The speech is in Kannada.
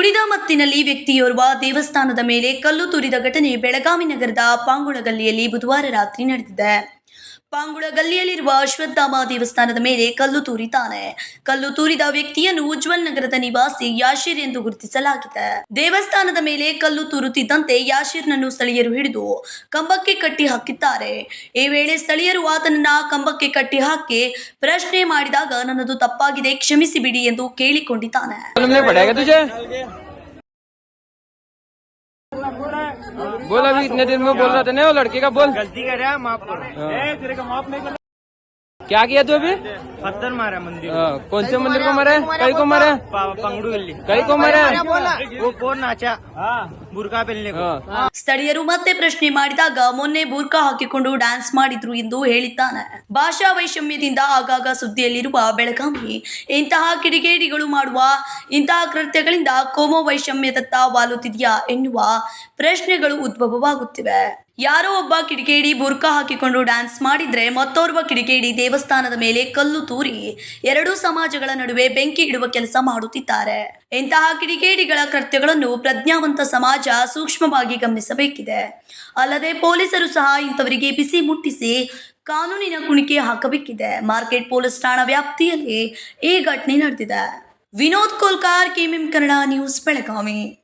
ಕುಡಿದ ಮತ್ತಿನಲ್ಲಿ ವ್ಯಕ್ತಿಯೋರ್ವ ದೇವಸ್ಥಾನದ ಮೇಲೆ ಕಲ್ಲು ತೂರಿದ ಘಟನೆ ಬೆಳಗಾವಿ ನಗರದ ಪಾಂಗುಣಗಲ್ಲಿಯಲ್ಲಿ ಬುಧವಾರ ರಾತ್ರಿ ನಡೆದಿದೆ. ಪಾಂಗುಳಗಲ್ಲಿಯಲ್ಲಿರುವ ಅಶ್ವತ್ಥಾಮ ದೇವಸ್ಥಾನದ ಮೇಲೆ ಕಲ್ಲು ತೂರಿತಾನೆ ಕಲ್ಲು ತೂರಿದ ವ್ಯಕ್ತಿಯನ್ನು ಉಜ್ವಲ್ ನಗರದ ನಿವಾಸಿ ಯಾಶೀರ್ ಎಂದು ಗುರುತಿಸಲಾಗಿದೆ. ದೇವಸ್ಥಾನದ ಮೇಲೆ ಕಲ್ಲು ತೂರುತ್ತಿದ್ದಂತೆ ಯಾಶಿರ್ನನ್ನು ಸ್ಥಳೀಯರು ಹಿಡಿದು ಕಂಬಕ್ಕೆ ಕಟ್ಟಿ ಹಾಕಿದ್ದಾರೆ. ಈ ವೇಳೆ ಸ್ಥಳೀಯರು ಆತನನ್ನ ಕಂಬಕ್ಕೆ ಕಟ್ಟಿ ಹಾಕಿ ಪ್ರಶ್ನೆ ಮಾಡಿದಾಗ ನನ್ನದು ತಪ್ಪಾಗಿದೆ ಕ್ಷಮಿಸಿ ಬಿಡಿ ಎಂದು ಕೇಳಿಕೊಂಡಿದ್ದಾನೆ. बोल अभी इतने दिन में बोल रहा था ना वो लड़के का बोल। गलती कर रहा है माफ़ करो। क्या किया तू अभी पत्थर मारा मंदिर हाँ, कौन से मंदिर को मारा है कई को मारा है पा- पंगड़ू गली कई को मारा है वो कौन नाचा बुरका पहनने को हाँ ಸ್ಥಳೀಯರು ಮತ್ತೆ ಪ್ರಶ್ನೆ ಮಾಡಿದಾಗ ಮೊನ್ನೆ ಬೂರ್ಕಾ ಹಾಕಿಕೊಂಡು ಡ್ಯಾನ್ಸ್ ಮಾಡಿದ್ರು ಎಂದು ಹೇಳಿದ್ದಾನೆ ಭಾಷಾ ವೈಷಮ್ಯದಿಂದ ಆಗಾಗ ಸುದ್ದಿಯಲ್ಲಿರುವ ಬೆಳಗಾವಿ ಇಂತಹ ಕಿಡಿಗೇಡಿಗಳು ಮಾಡುವ ಇಂತಹ ಕೃತ್ಯಗಳಿಂದ ಕೋಮೋ ವೈಷಮ್ಯದತ್ತ ವಾಲುತ್ತಿದೆಯಾ ಎನ್ನುವ ಪ್ರಶ್ನೆಗಳು ಉದ್ಭವವಾಗುತ್ತಿವೆ ಯಾರೋ ಒಬ್ಬ ಕಿಡಿಕೇಡಿ ಬುರ್ಕಾ ಹಾಕಿಕೊಂಡು ಡ್ಯಾನ್ಸ್ ಮಾಡಿದ್ರೆ ಮತ್ತೋರ್ವ ಕಿಡಿಕೇಡಿ ದೇವಸ್ಥಾನದ ಮೇಲೆ ಕಲ್ಲು ತೂರಿ ಎರಡೂ ಸಮಾಜಗಳ ನಡುವೆ ಬೆಂಕಿ ಇಡುವ ಕೆಲಸ ಮಾಡುತ್ತಿದ್ದಾರೆ. ಇಂತಹ ಕಿಡಿಕೇಡಿಗಳ ಕೃತ್ಯಗಳನ್ನು ಪ್ರಜ್ಞಾವಂತ ಸಮಾಜ ಸೂಕ್ಷ್ಮವಾಗಿ ಗಮನಿಸಬೇಕಿದೆ. ಅಲ್ಲದೆ ಪೊಲೀಸರು ಸಹ ಇಂಥವರಿಗೆ ಬಿಸಿ ಮುಟ್ಟಿಸಿ ಕಾನೂನಿನ ಕುಣಿಕೆ ಹಾಕಬೇಕಿದೆ. ಮಾರ್ಕೆಟ್ ಪೊಲೀಸ್ ಠಾಣಾ ವ್ಯಾಪ್ತಿಯಲ್ಲಿ ಈ ಘಟನೆ ನಡೆದಿದೆ. Vinod Kolkar, KMM Kannada news, Belagavi.